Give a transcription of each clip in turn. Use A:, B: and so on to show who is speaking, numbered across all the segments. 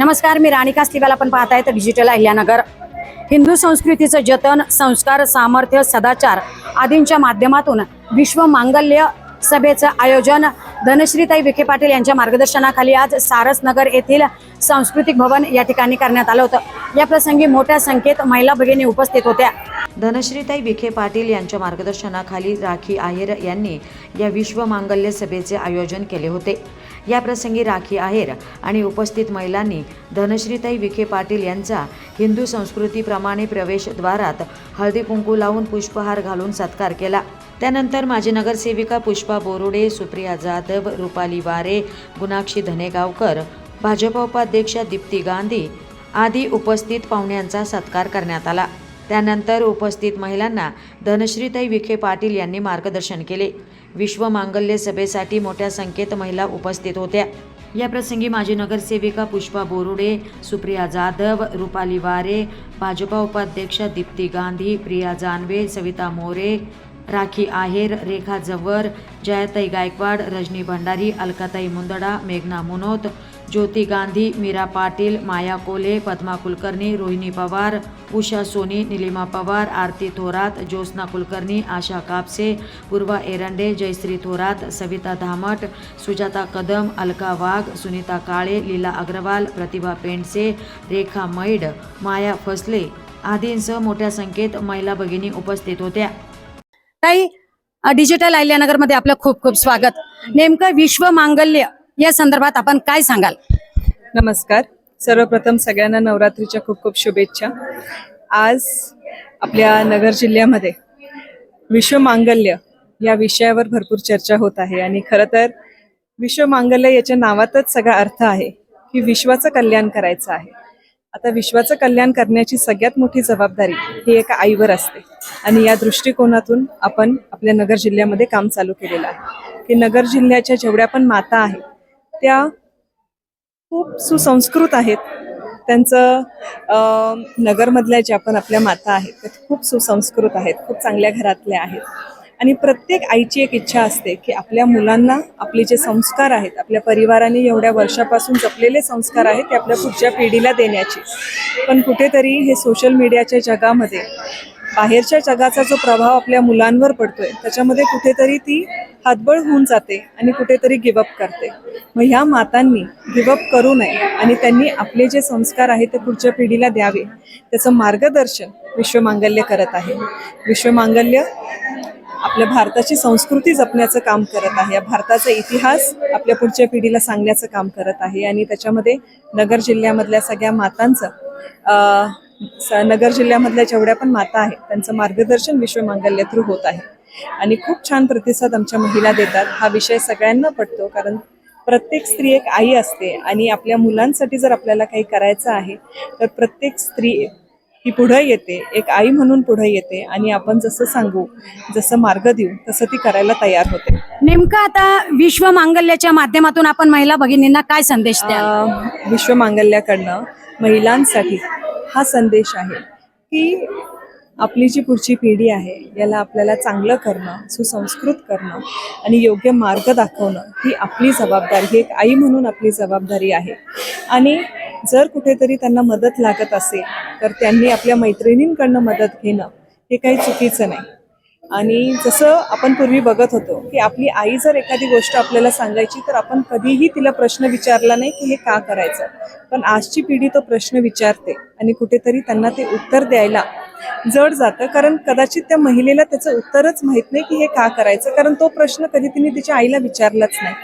A: नमस्कार मी राणी कास्तिवाल आपण पाहताय तर डिजिटल अहिल्यानगर. हिंदू संस्कृतीचं जतन संस्कार सामर्थ्य सदाचार आदींच्या माध्यमातून विश्व मांगल्य सभेचं आयोजन धनश्रीताई विखे पाटील यांच्या मार्गदर्शनाखाली आज सारसनगर येथील सांस्कृतिक भवन या ठिकाणी करण्यात आलं होतं. या प्रसंगी मोठ्या संख्येत महिला भगिनी उपस्थित होत्या.
B: धनश्रीताई विखे पाटील यांच्या मार्गदर्शनाखाली राखी आहेर यांनी या विश्व मांगल्य सभेचे आयोजन केले होते. या प्रसंगी राखी आहेर आणि उपस्थित महिलांनी धनश्रीताई विखे पाटील यांचा हिंदू संस्कृतीप्रमाणे प्रवेशद्वारात हळदी कुंकू लावून पुष्पहार घालून सत्कार केला. त्यानंतर माजी नगरसेविका पुष्पा बोरुडे सुप्रिया जाधव रुपाली वारे गुणाक्षी धनेगावकर भाजप उपाध्यक्ष दीप्ती गांधी आदी उपस्थित पाहुण्यांचा सत्कार करण्यात आला. त्यानंतर उपस्थित महिलांना धनश्रीताई विखे पाटील यांनी मार्गदर्शन केले. विश्व मांगल्य सभेसाठी मोठ्या संख्येत महिला उपस्थित होत्या. या प्रसंगी माजी नगरसेविका पुष्पा बोरुडे सुप्रिया जाधव रुपाली वारे भाजपा उपाध्यक्ष दीप्ती गांधी प्रिया जानवे सविता मोरे राखी आहेर रेखा जव्वर जयाताई गायकवाड रजनी भंडारी अलकाताई मुंदडा मेघना मुनोत ज्योती गांधी मीरा पाटील माया कोले पद्मा कुलकर्णी रोहिणी पवार उषा सोनी निलिमा पवार आरती थोरात ज्योत्स्ना कुलकर्णी आशा कापसे पूर्वा एरंडे जयश्री थोरात सविता धामट सुजाता कदम अलका वाघ सुनीता काळे लीला अग्रवाल प्रतिभा पेंडसे रेखा मैड माया फसले आदींसह मोठ्या संख्येत महिला भगिनी उपस्थित होत्या.
A: ताई डिजिटल अहिल्यानगरमध्ये आपलं खूप खूप स्वागत. नेमकं विश्व मांगल्य या संदर्भात आपण काय सांगाल?
C: नमस्कार. सर्वप्रथम सगळ्यांना नवरात्रीच्या खूप खूप शुभेच्छा. आज आपल्या नगर जिल्ह्यामध्ये विश्व मांगल्य या विषयावर भरपूर चर्चा होत आहे आणि खरं तर विश्व मांगल्य याच्या नावातच सगळा अर्थ आहे की विश्वाचं कल्याण करायचं आहे. आता विश्वाचं कल्याण करण्याची सगळ्यात मोठी जबाबदारी ही एका आईवर असते आणि या दृष्टिकोनातून आपण आपल्या नगर जिल्ह्यामध्ये काम चालू केलेलं आहे. की नगर जिल्ह्याच्या जेवढ्या पण माता आहेत त्या खूप सुसंस्कृत आहेत. त्यांचं नगरमधल्या ज्या पण आपल्या माता आहेत त्या खूप सुसंस्कृत आहेत खूप चांगल्या घरातल्या आहेत. आणि प्रत्येक आईची एक इच्छा असते की आपल्या मुलांना आपले जे संस्कार आहेत आपल्या परिवाराने एवढ्या वर्षापासून जपलेले संस्कार आहेत ते आपल्या पुढच्या पिढीला देण्याची. पण कुठेतरी हे सोशल मीडियाच्या जगामध्ये बाहेरच्या जगाचा जो प्रभाव आपल्या मुलांवर पडतोय त्याच्यामध्ये कुठेतरी ती हातबळ होऊन जाते आणि कुठेतरी गिवअप करते. मग ह्या मातांनी गिवअप करू नये आणि त्यांनी आपले जे संस्कार आहेत ते पुढच्या पिढीला द्यावे. त्याचं मार्गदर्शन विश्वमांगल्य करत आहे. विश्वमांगल्य आपल्या भारताची संस्कृती जपण्याचं काम करत आहे. या भारताचा इतिहास आपल्या पुढच्या पिढीला सांगण्याचं काम करत आहे. आणि त्याच्यामध्ये नगर जिल्ह्यामधल्या सगळ्या मातांचं नगर जिल्ह्यामधल्या जेवढ्या पण माता आहेत त्यांचं मार्गदर्शन विश्वमांगल्य थ्रू होत आहे. आणि खूप छान प्रतिसाद आमच्या महिला देतात. हा विषय सगळ्यांना पटतो कारण प्रत्येक स्त्री एक आई असते आणि आपल्या मुलांसाठी जर आपल्याला काही करायचं आहे तर प्रत्येक स्त्री ही पुढं येते एक आई म्हणून पुढं येते आणि आपण जसं सांगू जसं मार्ग देऊ तसं ती करायला तयार होते.
A: नेमकं आता विश्व मांगल्याच्या माध्यमातून आपण महिला भगिनींना काय संदेश द्याल?
C: अं, विश्वमांगल्याकडनं महिलांसाठी हा संदेश आहे की आपली जी पुढची पिढी आहे याला आपल्याला चांगलं करणं सुसंस्कृत करणं आणि योग्य मार्ग दाखवणं ही आपली जबाबदारी ही एक आई म्हणून आपली जबाबदारी आहे. आणि जर कुठेतरी त्यांना मदत लागत असेल तर त्यांनी आपल्या मैत्रिणींकडनं मदत घेणं हे काही चुकीचं नाही. आणि जसं आपण पूर्वी बघत होतो की आपली आई जर एखादी गोष्ट आपल्याला सांगायची तर आपण कधीही तिला प्रश्न विचारला नाही की हे का करायचं. पण आजची पिढी तो प्रश्न विचारते. आणि कुठेतरी त्यांना ते उत्तर द्यायला जड जातं. कारण कदाचित त्या महिलेला त्याचं उत्तरच माहीत नाही की हे का करायचं. कारण तो प्रश्न कधी तिने तिच्या आईला विचारलाच नाही.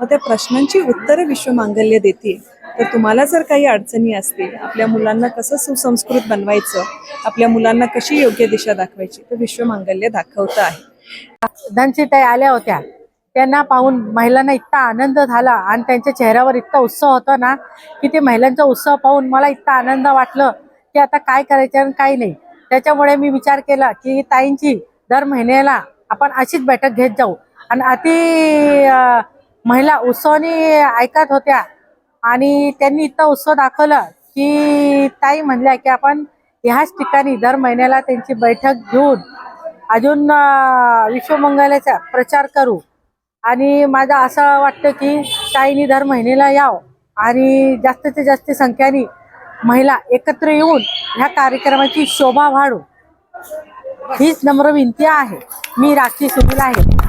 C: मग त्या प्रश्नांची उत्तरं विश्वमांगल्य देते तर तुम्हाला जर काही अडचणी असतील आपल्या मुलांना कसं सुसंस्कृत बनवायचं आपल्या मुलांना कशी योग्य दिशा दाखवायची तर विश्वमांगल्य दाखवतं आहे.
D: धनसिताई आल्या होत्या. त्यांना पाहून महिलांना इतका आनंद झाला आणि त्यांच्या चेहऱ्यावर इतका उत्सव होता ना की ते महिलांचा उत्सव पाहून मला इतका आनंद वाटलं की आता काय करायचं आणि काय नाही. त्याच्यामुळे मी विचार केला की ताईंची दर महिन्याला आपण अशीच बैठक घेत जाऊ. आणि अति महिला उत्सवाने ऐकत होत्या. आणि त्यांनी इतका उत्सव दाखवलं की ताई म्हणल्या की आपण ह्याच ठिकाणी दर महिन्याला त्यांची बैठक घेऊन अजून विश्वमंगलाचा प्रचार करू. आणि माझं असं वाटतं की ताईनी दर महिन्याला याव. आणि जास्तीत जास्त संख्येने महिला एकत्र येऊन ह्या कार्यक्रमाची शोभा वाढू. हीच नम्र विनंती आहे. मी राखी सुनील आहे.